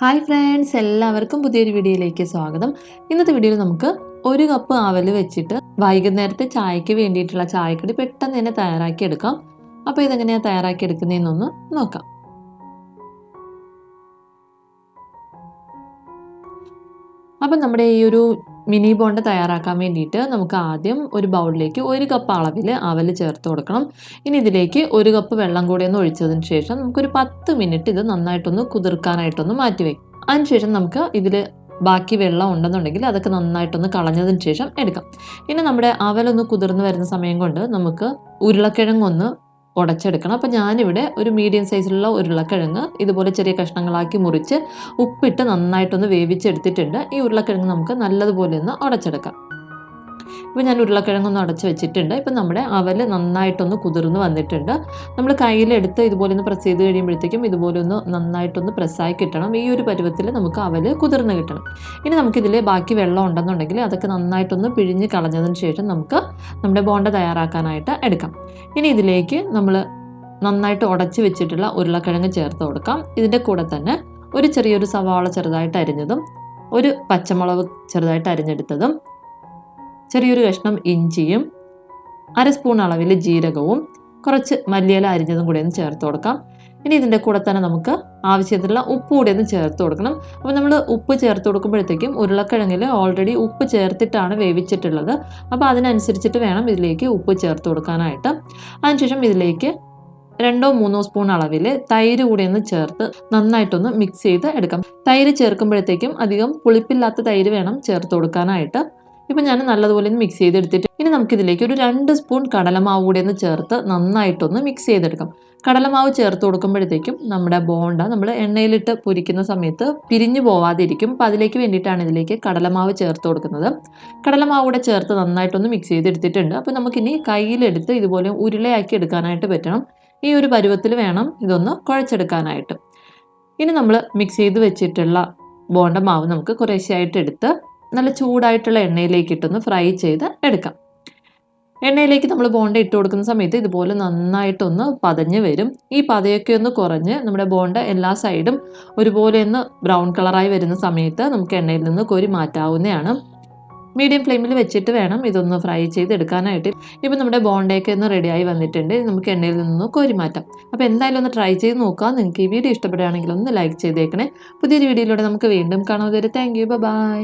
Hi friends എല്ലാവർക്കും പുതിയൊരു വീഡിയോയിലേക്ക് സ്വാഗതം. ഇന്നത്തെ വീഡിയോയിൽ നമുക്ക് ഒരു കപ്പ് അവൽ വെച്ചിട്ട് വൈകുന്നേരത്തെ ചായക്ക് വേണ്ടിയിട്ടുള്ള ചായക്കടി പെട്ടെന്ന് തന്നെ തയ്യാറാക്കി എടുക്കാം അപ്പോൾ ഇതെങ്ങനെയാണ് തയ്യാറാക്കി എടുക്കുന്നതെന്നൊന്ന് നോക്കാം. അപ്പം നമ്മുടെ ഈ ഒരു മിനി ബോണ്ട തയ്യാറാക്കാൻ വേണ്ടിയിട്ട് നമുക്ക് ആദ്യം ഒരു ബൗളിലേക്ക് ഒരു കപ്പ് അളവിൽ അവൽ ചേർത്ത് കൊടുക്കണം. ഇനി ഇതിലേക്ക് ഒരു കപ്പ് വെള്ളം കൂടി ഒന്ന് ഒഴിച്ചതിന് ശേഷം നമുക്കൊരു പത്ത് മിനിറ്റ് ഇത് നന്നായിട്ടൊന്ന് കുതിർക്കാനായിട്ടൊന്ന് മാറ്റി വയ്ക്കും അതിനുശേഷം നമുക്ക് ഇതിൽ ബാക്കി വെള്ളം ഉണ്ടെന്നുണ്ടെങ്കിൽ അതൊക്കെ നന്നായിട്ടൊന്ന് കളഞ്ഞതിന് ശേഷം എടുക്കാം. ഇനി നമ്മുടെ അവലൊന്ന് കുതിർന്ന് വരുന്ന സമയം കൊണ്ട് നമുക്ക് ഉരുളക്കിഴങ്ങൊന്ന് ഉടച്ചെടുക്കണം. അപ്പോൾ ഞാനിവിടെ ഒരു മീഡിയം സൈസിലുള്ള ഉരുളക്കിഴങ്ങ് ഇതുപോലെ ചെറിയ കഷ്ണങ്ങളാക്കി മുറിച്ച് ഉപ്പിട്ട് നന്നായിട്ടൊന്ന് വേവിച്ചെടുത്തിട്ടുണ്ട്. ഈ ഉരുളക്കിഴങ്ങ് നമുക്ക് നല്ലതുപോലെ ഒന്ന് ഉടച്ചെടുക്കാം. ഇപ്പോൾ ഞാൻ ഉരുളക്കിഴങ്ങൊന്ന് അടച്ച് വെച്ചിട്ടുണ്ട്. ഇപ്പം നമ്മുടെ അവൽ നന്നായിട്ടൊന്ന് കുതിർന്ന് വന്നിട്ടുണ്ട്. നമ്മൾ കയ്യിലെടുത്ത് ഇതുപോലെ ഒന്ന് പ്രസ് ചെയ്ത് കഴിയുമ്പോഴത്തേക്കും ഇതുപോലെ ഒന്ന് നന്നായിട്ടൊന്ന് പ്രസ്സായി കിട്ടണം. ഈ ഒരു പരുവത്തിൽ നമുക്ക് അവൽ കുതിർന്ന് കിട്ടണം. ഇനി നമുക്കിതിൽ ബാക്കി വെള്ളം ഉണ്ടെന്നുണ്ടെങ്കിൽ അതൊക്കെ നന്നായിട്ടൊന്ന് പിഴിഞ്ഞ് കളഞ്ഞതിന് ശേഷം നമുക്ക് നമ്മുടെ ബോണ്ട തയ്യാറാക്കാനായിട്ട് എടുക്കാം. ഇനി ഇതിലേക്ക് നമ്മൾ നന്നായിട്ട് ഉടച്ച് വെച്ചിട്ടുള്ള ഉരുളക്കിഴങ്ങ് ചേർത്ത് കൊടുക്കാം. ഇതിന്റെ കൂടെ തന്നെ ഒരു ചെറിയൊരു സവാള ചെറുതായിട്ട് അരിഞ്ഞതും ഒരു പച്ചമുളക് ചെറുതായിട്ട് അരിഞ്ഞെടുത്തതും ചെറിയൊരു കഷ്ണം ഇഞ്ചിയും അര സ്പൂൺ അളവിൽ ജീരകവും കുറച്ച് മല്ലിയില അരിഞ്ഞതും കൂടി ഒന്ന് ചേർത്ത് കൊടുക്കാം. ഇനി ഇതിന്റെ കൂടെ തന്നെ നമുക്ക് ആവശ്യത്തിനുള്ള ഉപ്പ് കൂടി ഒന്ന് ചേർത്ത് കൊടുക്കണം. അപ്പോൾ നമ്മൾ ഉപ്പ് ചേർത്ത് കൊടുക്കുമ്പോഴത്തേക്കും ഉരുളക്കിഴങ്ങിൽ ഓൾറെഡി ഉപ്പ് ചേർത്തിട്ടാണ് വേവിച്ചിട്ടുള്ളത്. അപ്പോൾ അതിനനുസരിച്ചിട്ട് വേണം ഇതിലേക്ക് ഉപ്പ് ചേർത്ത് കൊടുക്കാനായിട്ട്. അതിനുശേഷം ഇതിലേക്ക് രണ്ടോ മൂന്നോ സ്പൂൺ അളവിൽ തൈര് കൂടി ഒന്ന് ചേർത്ത് നന്നായിട്ടൊന്ന് മിക്സ് ചെയ്ത് എടുക്കാം. തൈര് ചേർക്കുമ്പോഴത്തേക്കും അധികം പുളിപ്പില്ലാത്ത തൈര് വേണം ചേർത്ത് കൊടുക്കാനായിട്ട്. ഇപ്പം ഞാൻ നല്ലതുപോലെ ഒന്ന് മിക്സ് ചെയ്തെടുത്തിട്ട് ഇനി നമുക്കിതിലേക്ക് ഒരു രണ്ട് സ്പൂൺ കടലമാവ് കൂടി ഒന്ന് ചേർത്ത് നന്നായിട്ടൊന്ന് മിക്സ് ചെയ്തെടുക്കാം. കടലമാവ് ചേർത്ത് കൊടുക്കുമ്പോഴത്തേക്കും നമ്മുടെ ബോണ്ട നമ്മൾ എണ്ണയിലിട്ട് പൊരിക്കുന്ന സമയത്ത് പിരിഞ്ഞു പോവാതിരിക്കും. അപ്പം അതിലേക്ക് വേണ്ടിയിട്ടാണ് ഇതിലേക്ക് കടലമാവ് ചേർത്ത് കൊടുക്കുന്നത്. കടലമാവ് കൂടെ ചേർത്ത് നന്നായിട്ടൊന്ന് മിക്സ് ചെയ്തെടുത്തിട്ടുണ്ട്. അപ്പോൾ നമുക്കിനി കയ്യിലെടുത്ത് ഇതുപോലെ ഉരുളയാക്കി എടുക്കാനായിട്ട് പറ്റണം. ഈ ഒരു പരുവത്തിൽ വേണം ഇതൊന്ന് കുഴച്ചെടുക്കാനായിട്ട്. ഇനി നമ്മൾ മിക്സ് ചെയ്ത് വെച്ചിട്ടുള്ള ബോണ്ട മാവ് നമുക്ക് കുറേശ്ശെയായിട്ട് എടുത്ത് നല്ല ചൂടായിട്ടുള്ള എണ്ണയിലേക്ക് ഇട്ടൊന്ന് ഫ്രൈ ചെയ്ത് എടുക്കാം. എണ്ണയിലേക്ക് നമ്മൾ ബോണ്ട ഇട്ട് കൊടുക്കുന്ന സമയത്ത് ഇതുപോലെ നന്നായിട്ടൊന്ന് പതഞ്ഞ് വരും. ഈ പതയൊക്കെ ഒന്ന് കുറഞ്ഞ് നമ്മുടെ ബോണ്ട എല്ലാ സൈഡും ഒരുപോലെ ഒന്ന് ബ്രൗൺ കളറായി വരുന്ന സമയത്ത് നമുക്ക് എണ്ണയിൽ നിന്ന് കോരി മാറ്റാവുന്നതാണ്. മീഡിയം ഫ്ലെയിമിൽ വെച്ചിട്ട് വേണം ഇതൊന്ന് ഫ്രൈ ചെയ്ത് എടുക്കാനായിട്ട്. ഇപ്പം നമ്മുടെ ബോണ്ടയൊക്കെ ഒന്ന് റെഡിയായി വന്നിട്ടുണ്ട്. നമുക്ക് എണ്ണയിൽ നിന്ന് കോരി മാറ്റാം. അപ്പോൾ എന്തായാലും ഒന്ന് ട്രൈ ചെയ്ത് നോക്കാം. നിങ്ങൾക്ക് ഈ വീഡിയോ ഇഷ്ടപ്പെടുകയാണെങ്കിൽ ഒന്ന് ലൈക്ക് ചെയ്തേക്കണേ. പുതിയൊരു വീഡിയോയിലൂടെ നമുക്ക് വീണ്ടും കാണാൻ തരും താങ്ക് യു. ബൈ